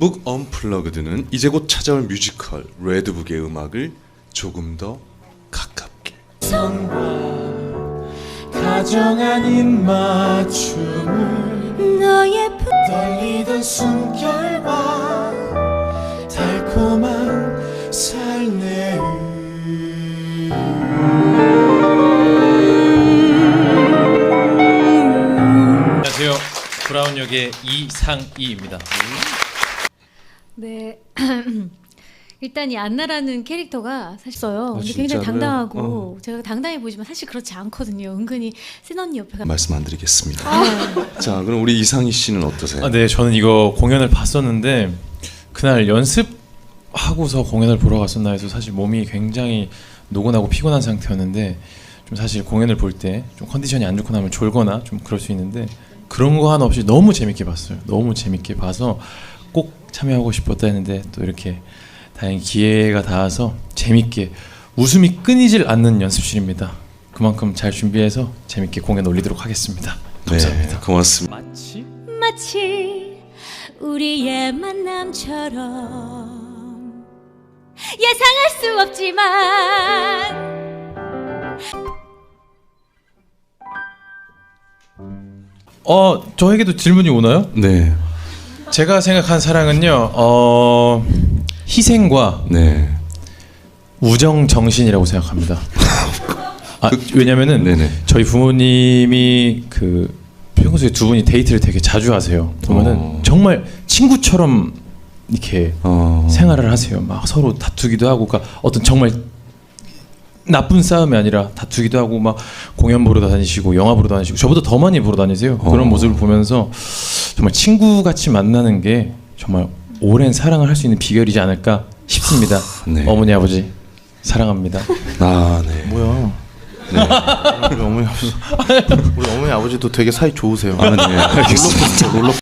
북 언플러그드는 이제 곧 찾아올 뮤지컬 레드북의 음악을 조금 더 가깝게 다정한 입맞춤을 너의 품 떨리던 숨결과 달콤한 살내음 안녕하세요. 브라운 역의 이상희입니다. 네. 일단 이 안나라는 캐릭터가 사실 써요. 근데 굉장히? 당당하고 제가 당당해 보이지만 사실 그렇지 않거든요. 은근히 센 언니 옆에 가. 말씀 안 드리겠습니다. 자, 그럼 우리 이상희 씨는 어떠세요? 아, 네, 저는 이거 공연을 봤었는데 그날 연습하고서 공연을 보러 갔었나 해서 사실 몸이 굉장히 노곤하고 피곤한 상태였는데 좀 사실 공연을 볼 때 좀 컨디션이 안 좋고 나면 졸거나 좀 그럴 수 있는데 그런 거 하나 없이 너무 재밌게 봤어요. 너무 재밌게 봐서 꼭 참여하고 싶었다 했는데 또 이렇게 다행히 기회가 닿아서 재밌게 웃음이 끊이질 않는 연습실입니다. 그만큼 잘 준비해서 재밌게 공연 올리도록 하겠습니다. 감사합니다. 네, 고맙습니다. 마치 마치 우리의 만남처럼 예상할 수 없지만 어 저에게도 질문이 오나요? 네, 제가 생각한 사랑은요 어 희생과 네, 우정 정신이라고 생각합니다. 아 왜냐면은 네네. 저희 부모님이 그 평소에 두 분이 데이트를 되게 자주 하세요. 보면은 어. 정말 친구처럼 이렇게 어, 생활을 하세요. 막 서로 다투기도 하고, 그러니까 어떤 정말 나쁜 싸움이 아니라 다투기도 하고 막 공연 보러 다니시고 영화 보러 다니시고 저보다 더 많이 보러 다니세요. 그런 어. 모습을 보면서 정말 친구 같이 만나는 게 정말 오랜 사랑을 할 수 있는 비결이지 않을까 싶습니다. 네. 어머니 아버지 사랑합니다. 아, 네. 뭐야? 우리 어머니 아버지 우리 어머니 아버지도 되게 사이 좋으세요. 아, 네, 알겠습니다. 롤러